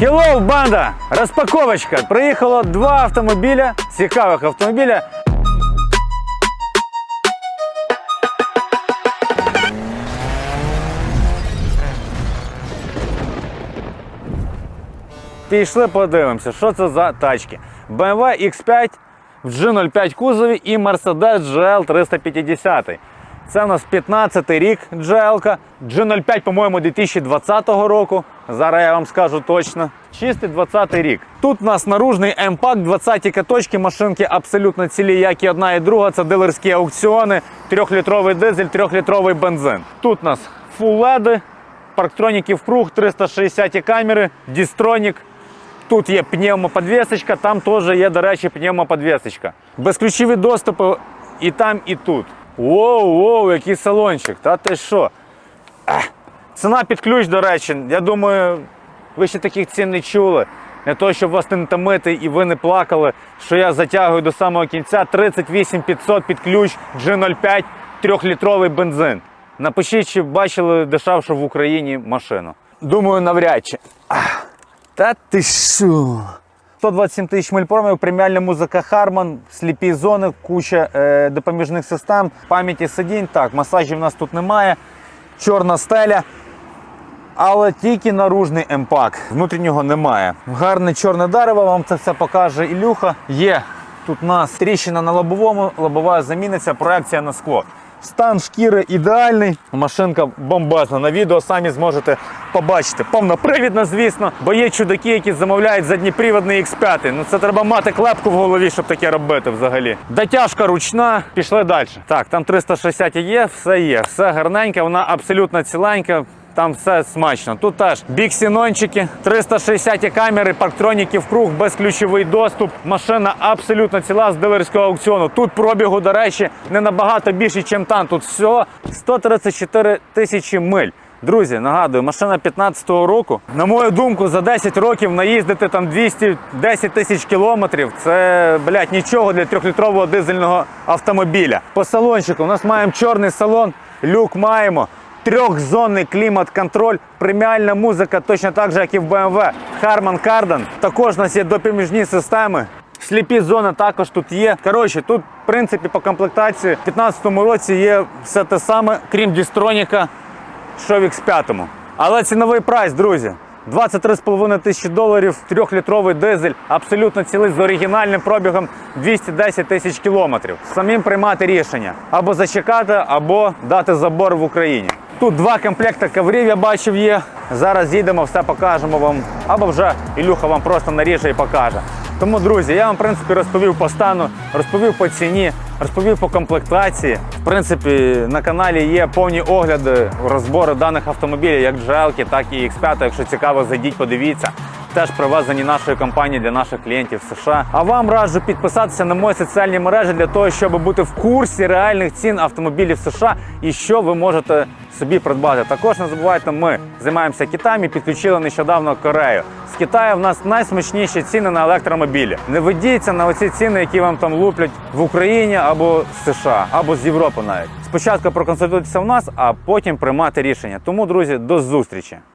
Hello, банда! Розпаковочка. Приїхало два автомобіля, цікавих автомобіля. Пішли подивимося, що це за тачки. BMW X5 в G05 кузові і Mercedes GL 350. Це у нас 15-й рік GL. G05, по-моєму, 2020 року. Зараз я вам скажу точно. Чистий 20 рік. Тут у нас наружний M-Pack, 20 каточки, машинки абсолютно цілі, як і одна і друга. Це дилерські аукціони, 3-літровий дизель, 3-літровий бензин. Тут у нас LED, парктроніки круг, 360 камери, дістронік. Тут є пневмоподвісочка, там теж є, до речі, пневмоподвісочка. Безключові доступи і там, і тут. Воу, воу, який салончик. Та ти що? Ціна під ключ, до речі, я думаю, ви ще таких цін не чули. Не то, щоб вас не томити і ви не плакали, що я затягую до самого кінця 38 500 під ключ G05 3-літровий бензин. Напишіть, чи бачили дешевшу в Україні машину. Думаю, навряд чи. Та ти що? 127 тисяч миль промів, преміальна музика Harman, сліпі зони, куча е, допоміжних систем, пам'яті сидінь. Так, масажів в нас тут немає. Чорна стеля. Але тільки наружний емпак. Внутрішнього немає. Гарне чорне дерево, вам це все покаже Ілюха. Є тут у нас тріщина на лобовому, лобова заміниться, проекція на скло. Стан шкіри ідеальний. Машинка бомбезна. На відео самі зможете побачити. Повнопривідна, звісно, бо є чудаки, які замовляють задніпривідний X5. Ну це треба мати клепку в голові, щоб таке робити взагалі. Дотяжка ручна, пішли далі. Так, там 360 є, все є, все гарненьке, вона абсолютно ціленька. Там все смачно. Тут теж біксінончики, 360 камери, парктроніки круг, безключовий доступ. Машина абсолютно ціла з дилерського аукціону. Тут пробігу, до речі, не набагато більше, ніж там. Тут всього 134 тисячі миль. Друзі, нагадую, машина 15-го року. На мою думку, за 10 років наїздити там 210 тисяч кілометрів. Це, блядь, нічого для трьохлітрового дизельного автомобіля. По салончику у нас маємо чорний салон, люк маємо. Трьохзонний клімат-контроль, преміальна музика, точно так же, як і в BMW. Harman Kardon. Також нас є допоміжні системи. Сліпі зони також тут є. Коротше, тут, в принципі, по комплектації в 2015 році є все те саме, крім дістроніка, що в X5. Але ціновий прайс, друзі. 23,5 тисячі доларів, трьохлітровий дизель, абсолютно цілий з оригінальним пробігом 210 тисяч кілометрів. Самим приймати рішення або зачекати, або дати забор в Україні. Тут два комплекти коврів я бачив є. Зараз їдемо, все покажемо вам. Або вже Ілюха вам просто наріже і покаже. Тому, друзі, я вам в принципі розповів по стану, розповів по ціні, розповів по комплектації. В принципі, на каналі є повні огляди, розбори даних автомобілів, як GL, так і X5. Якщо цікаво, зайдіть, подивіться. Теж привезені нашої компанії для наших клієнтів в США. А вам раджу підписатися на мої соціальні мережі для того, щоб бути в курсі реальних цін автомобілів США і що ви можете собі придбати. Також не забувайте, ми займаємося Китаєм і підключили нещодавно Корею. З Китаю в нас найсмачніші ціни на електромобілі. Не ведіться на оці ціни, які вам там луплять в Україні або з США, або з Європи навіть. Спочатку проконсультуйтеся в нас, а потім приймати рішення. Тому, друзі, до зустрічі.